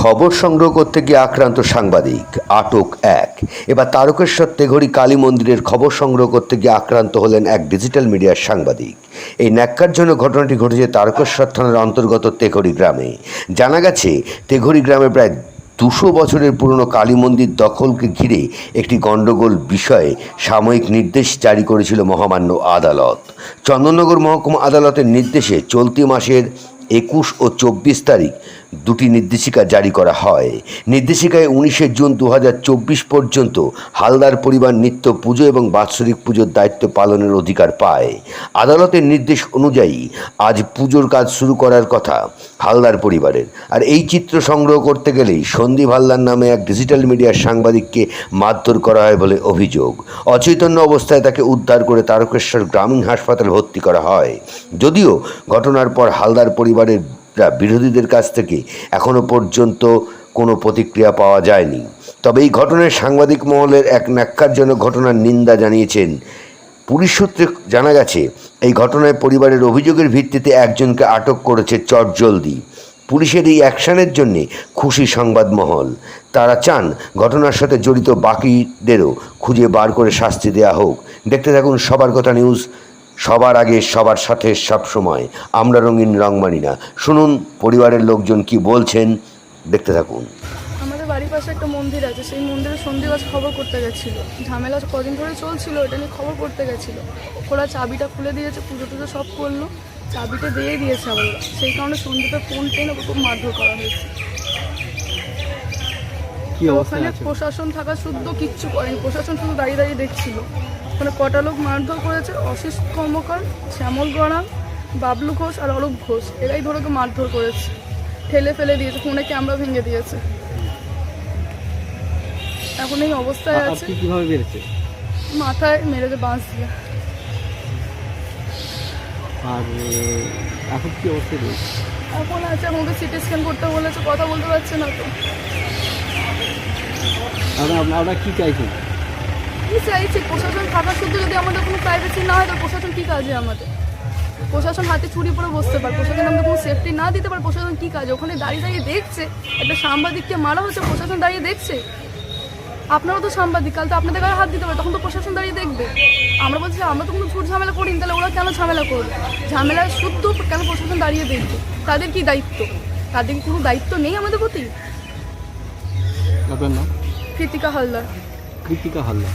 খবর সংগ্রহ করতে গিয়ে আক্রান্ত সাংবাদিক, আটক এক। এবার তারকেশ্বর তেঘড়ি কালী মন্দিরের খবর সংগ্রহ করতে গিয়ে আক্রান্ত হলেন এক ডিজিটাল মিডিয়ার সাংবাদিক। এই ন্যাক্কারজনক ঘটনাটি ঘটেছে তারকেশ্বর থানার অন্তর্গত তেঘড়ি গ্রামে। জানা গেছে, তেঘড়ি গ্রামে প্রায় দুশো বছরের পুরনো কালী মন্দির দখলকে ঘিরে একটি গণ্ডগোল বিষয়ে সাময়িক নির্দেশ জারি করেছিল মহামান্য আদালত। চন্দননগর মহকুমা আদালতের নির্দেশে চলতি মাসের একুশ ও চব্বিশ তারিখ দুটি নির্দেশিকা জারি করা হয়। নির্দেশিকায় উনিশে জুন দু হাজার চব্বিশ পর্যন্ত হালদার পরিবার নিত্য পুজো এবং বাৎসরিক পুজোর দায়িত্ব পালনের অধিকার পায়। আদালতের নির্দেশ অনুযায়ী আজ পুজোর কাজ শুরু করার কথা হালদার পরিবারের। আর এই চিত্র সংগ্রহ করতে গেলেই সন্দীপ হালদার নামে এক ডিজিটাল মিডিয়ার সাংবাদিককে মারধর করা হয় বলে অভিযোগ। অচৈতন্য অবস্থায় তাকে উদ্ধার করে তারকেশ্বর গ্রামীণ হাসপাতালে ভর্তি করা হয়। যদিও ঘটনার পর হালদার পরিবারের বিরোধীদের কাছ থেকে এখনও পর্যন্ত কোনো প্রতিক্রিয়া পাওয়া যায়নি। তবে এই ঘটনায় সাংবাদিক মহলের এক ন্যাক্কারজনক ঘটনার নিন্দা জানিয়েছেন। পুলিশ সূত্রে জানা গেছে, এই ঘটনায় পরিবারের অভিযোগের ভিত্তিতে একজনকে আটক করেছে চটজলদি। পুলিশের এই অ্যাকশানের জন্য খুশি সংবাদ মহল। তারা চান ঘটনার সাথে জড়িত বাকিদেরও খুঁজে বার করে শাস্তি দেওয়া হোক। দেখতে থাকুন সবার কথা নিউজ সবার আগে, সবার সাথে, সব সময়। আমরা রঙিন রং মানি না। শুনুন, পরিবারের লোকজন কি বলছেন, দেখতে থাকুন। আমাদের বাড়ির পাশে একটা মন্দির আছে। সেই মন্দিরে সন্ধিবাস খবর করতে গেছিল। ঝামেলা কদিন ধরে চলছিল, এটা নিয়ে খবর করতে গেছিল। ওরা চাবিটা খুলে দিয়েছে, পুজো টুজো সব করল। চাবিটা দিয়ে দিয়েছে আমরা সেই কারণে সন্ধ্যেতে ফোন টেনে খুব মারধর করা হয়েছে। ওখানে প্রশাসন থাকা শুদ্ধ কিচ্ছু করেনি। প্রশাসন শুধু দাঁড়িয়ে দাঁড়িয়ে দেখছিল। ওখানে কটা লোক মারধর করেছে? অশিস কর্মকার শ্যামল গড়াল বাবলু ঘোষ আর অরূপ ঘোষ। এরাই ধরে মারধর করেছে। ঠেলে ফেলে দিয়েছে ফোনে ক্যামেরা ভেঙে দিয়েছে। এখন এই অবস্থায় আছে। কীভাবে বেড়েছে মাথায় মেরেছে বাঁশ দিয়ে। আর এখন কি অবস্থায় রয়েছে? এখন আছে আমাকে সিটি স্ক্যান করতে বলেছে কথা বলতে পারছে না তো। আপনারা আপনারা কি চাইছেন কি চাইছি? প্রশাসন থাকা শুধু যদি আমাদের কোনো প্রাইভেসি না হয় তো প্রশাসন কী কাজে আমাদের? প্রশাসন হাতে ছুরি পরে বসতে পারে। প্রশাসন আমাদের কোনো সেফটি না দিতে পারে প্রশাসন কী কাজে? ওখানে দাঁড়িয়ে দাঁড়িয়ে দেখছে। একটা সাংবাদিককে মারা হচ্ছে প্রশাসন দাঁড়িয়ে দেখছে। আপনারাও তো সাংবাদিক কাল তো আপনাদের গায়ে হাত দিতে পারে তখন তো প্রশাসন দাঁড়িয়ে দেখবে। আমরা বলছি আমরা তো কোনো ঝুট ঝামেলা করিনি তাহলে ওরা কেন ঝামেলা করবে? ঝামেলা শুদ্ধ কেন প্রশাসন দাঁড়িয়ে দেখবে? তাদের কি দায়িত্ব? তাদের কি কোনো দায়িত্ব নেই আমাদের প্রতি? আপনার নাম? কৃতিকা হালদার কৃতিকা হালদার